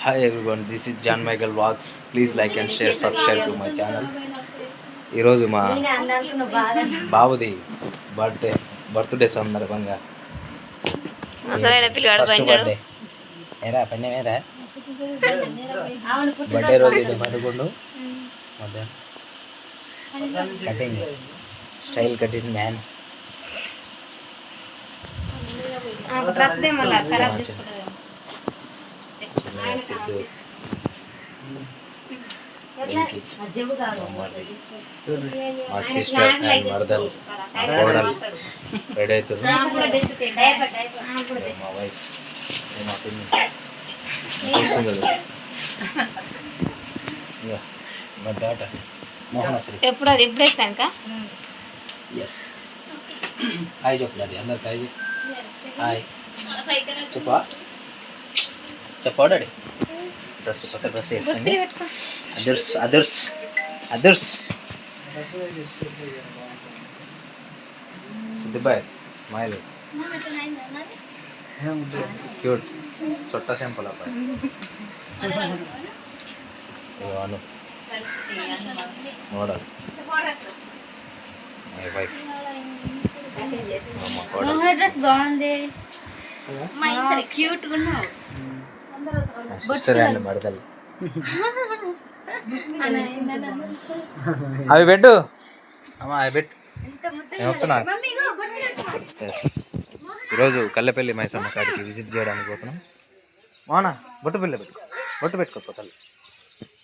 Hi everyone this is John Michael walks please like and share subscribe to my channel ఈరోజు మా బాబుది birthday birthday సందర్భంగా. First birthday ఏరా birthday రోజు పడుకుండు cutting style cutting man dress Siddhu మా sister and మరదల్ మా కోడలు ready అవుతుంది మా వైఫ్ మా పిన్ని చూస్తుంది మా డాటర్ మోహనశ్రీ ఎప్పుడు అది ఇప్పుడు వేస్తాను కా ఎస్ హాయ్ చెప్పాలి అందరికి హాయ్ చెప్పు హాయ్ చెప్పా చెప్పా డాడీ? డ్రెస్ కొత్త డ్రెస్ వేసుకోండి అదర్స్ అదర్స్ అదర్స్. సిద్ధిబాయ్ స్మైల్. క్యూట్. సొట్ట షాంపూల అబ్బాయి అను. మోడల్ మై వైఫ్ డ్రెస్ బాగుంది. క్యూట్ ఉన్నావు. మా సిస్టర్ అండ్ మరదలు. అవి పెట్టు. అమ్మా అవి పెట్టు. నేను వస్తున్నా Yes. ఈరోజు కల్లెపల్లి మైసమ్మ కాడికి విజిట్ చేయడానికి పోతున్నాం. మోనా బొట్టు పిల్ల పెట్టు. బొట్టు పెట్టుకో తల్లి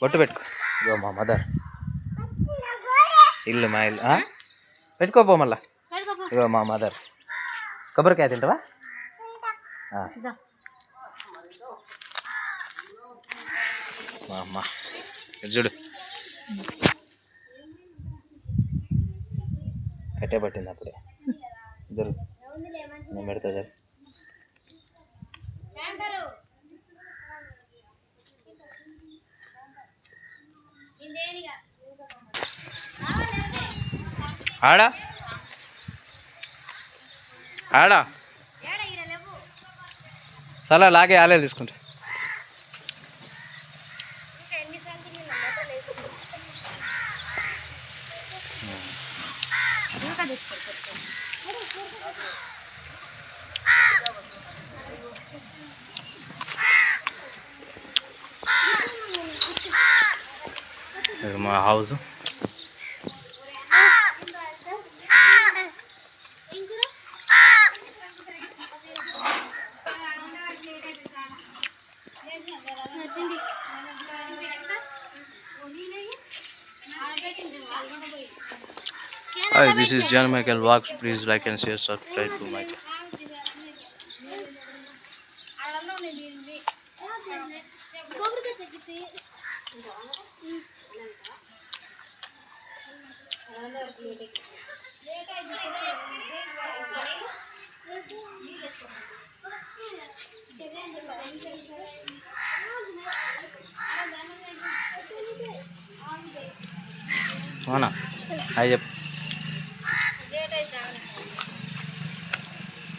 బొట్టు పెట్టుకో. ఇగో మా మదర్. ఇల్లు మా ఇల్లు? పెట్టుకోపో మళ్ళా. ఇగో మా మదర్. కొబ్బరికాయ తింటావా? మా అమ్మ చూడు. కట్టే పట్టింది అప్పుడే. జరు నేను పెడతా జరు ఆడా? ఆడా? సరే లాగే ఆలే తీసుకుంటా. There's my house. Thank you. Hi, this is John Michael Walks. Please like and share, subscribe to my channel. అవునా